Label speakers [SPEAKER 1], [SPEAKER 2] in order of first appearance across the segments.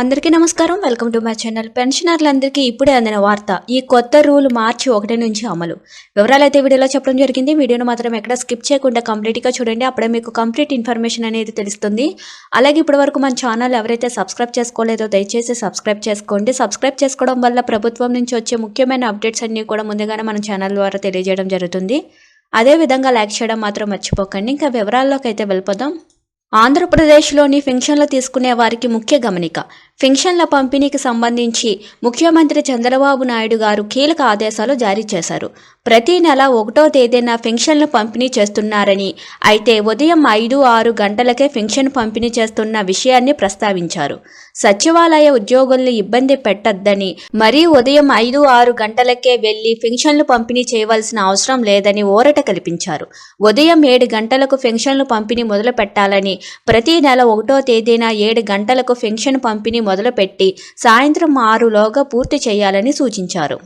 [SPEAKER 1] అందరికీ నమస్కారం. Welcome to my channel. పెన్షనర్లందరికీ ఇప్పుడే అందిన వార్త ఈ కొత్త రూల్ మార్చి ఒకటి నుంచి అమలు. వివరాలు అయితే వీడియోలో చెప్పడం జరిగింది. వీడియోను మాత్రం ఎక్కడ స్కిప్ చేయకుండా కంప్లీట్గా చూడండి. అప్పుడే మీకు కంప్లీట్ ఇన్ఫర్మేషన్ అనేది తెలుస్తుంది. అలాగే ఇప్పటివరకు మన ఛానల్ ఎవరైతే సబ్స్క్రైబ్ చేసుకోలేదో దయచేసి సబ్స్క్రైబ్ చేసుకోండి. సబ్స్క్రైబ్ చేసుకోవడం వల్ల ప్రభుత్వం నుంచి వచ్చే ముఖ్యమైన అప్డేట్స్ అన్నీ కూడా ముందుగానే మన ఛానల్ ద్వారా తెలియజేయడం జరుగుతుంది. అదేవిధంగా లైక్ చేయడం మాత్రం మర్చిపోకండి. ఇంకా వివరాల్లోకి అయితే వెళ్ళిపోదాం. ఆంధ్రప్రదేశ్లోని పెన్షన్లు తీసుకునే వారికి ముఖ్య గమనిక పెన్షన్ల పంపిణీకి సంబంధించి ముఖ్యమంత్రి చంద్రబాబు నాయుడు గారు కీలక ఆదేశాలు జారీ చేశారు. ప్రతి నెల ఒకటో తేదీన పెన్షన్లు పంపిణీ చేస్తున్నారని అయితే ఉదయం ఐదు ఆరు గంటలకే పెన్షన్ పంపిణీ చేస్తున్న విషయాన్ని ప్రస్తావించారు. సచివాలయ ఉద్యోగుల్ని ఇబ్బంది పెట్టొద్దని మరీ ఉదయం ఐదు ఆరు గంటలకే వెళ్ళి పెన్షన్లు పంపిణీ చేయవలసిన అవసరం లేదని ఊరట కల్పించారు. ఉదయం ఏడు గంటలకు పెన్షన్లు పంపిణీ మొదలు పెట్టాలని ప్రతి నెల ఒకటో తేదీన ఏడు గంటలకు పెన్షన్ పంపిణీ మొదలుపెట్టి సాయంత్రం ఆరులోగా పూర్తి చేయాలని సూచించారు.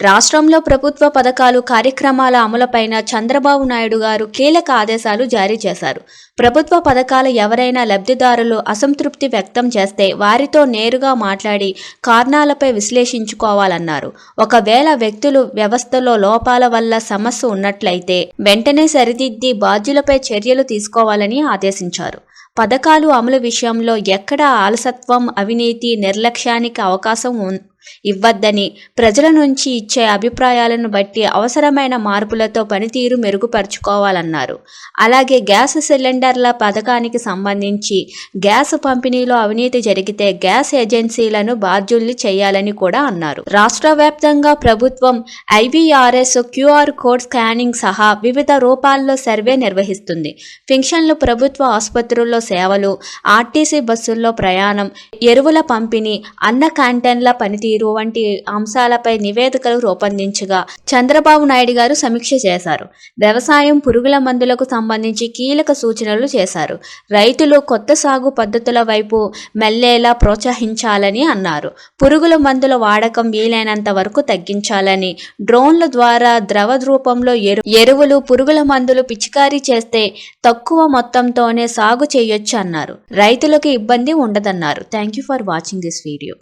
[SPEAKER 1] రాష్ట్రంలో ప్రభుత్వ పథకాలు కార్యక్రమాల అమలుపైన చంద్రబాబు నాయుడు గారు కీలక ఆదేశాలు జారీ చేశారు. ప్రభుత్వ పథకాల ఎవరైనా లబ్ధిదారులు అసంతృప్తి వ్యక్తం చేస్తే వారితో నేరుగా మాట్లాడి కారణాలపై విశ్లేషించుకోవాలన్నారు. ఒకవేళ వ్యక్తులు వ్యవస్థలో లోపాల వల్ల సమస్య ఉన్నట్లయితే వెంటనే సరిదిద్ది బాధ్యులపై చర్యలు తీసుకోవాలని ఆదేశించారు. పథకాలు అమలు విషయంలో ఎక్కడా ఆలసత్వం అవినీతి నిర్లక్ష్యానికి అవకాశం ఉం- ఇవ్వద్దని ప్రజల నుంచి ఇచ్చే అభిప్రాయాలను బట్టి అవసరమైన మార్పులతో పనితీరు మెరుగుపరుచుకోవాలన్నారు. అలాగే గ్యాస్ సిలిండర్ల పథకానికి సంబంధించి గ్యాస్ పంపిణీలో అవినీతి జరిగితే గ్యాస్ ఏజెన్సీలను బాధ్యుల్ని చేయాలని కూడా అన్నారు. రాష్ట్ర వ్యాప్తంగా ప్రభుత్వం ఐవీఆర్ఎస్ క్యూఆర్ కోడ్ స్కానింగ్ సహా వివిధ రూపాల్లో సర్వే నిర్వహిస్తుంది. ఫింక్షన్లు ప్రభుత్వ ఆసుపత్రుల్లో సేవలు ఆర్టీసీ బస్సుల్లో ప్రయాణం ఎరువుల పంపిణీ అన్న క్యాంటీన్ల పనితీరు వంటి అంశాలపై నివేదికలు రూపొందించగా చంద్రబాబు నాయుడు గారు సమీక్ష చేశారు. వ్యవసాయం పురుగుల మందులకు సంబంధించి కీలక సూచనలు చేశారు. రైతులు కొత్త సాగు పద్ధతుల వైపు మెల్లేలా ప్రోత్సహించాలని అన్నారు. పురుగుల మందుల వాడకం వీలైనంత వరకు తగ్గించాలని డ్రోన్ల ద్వారా ద్రవ రూపంలో ఎరు ఎరువులు పురుగుల మందులు పిచికారీ చేస్తే తక్కువ మొత్తంతోనే సాగు చేయ చేయొచ్చు అన్నారు. రైతులకు ఇబ్బంది ఉండదన్నారు. Thank you for watching this video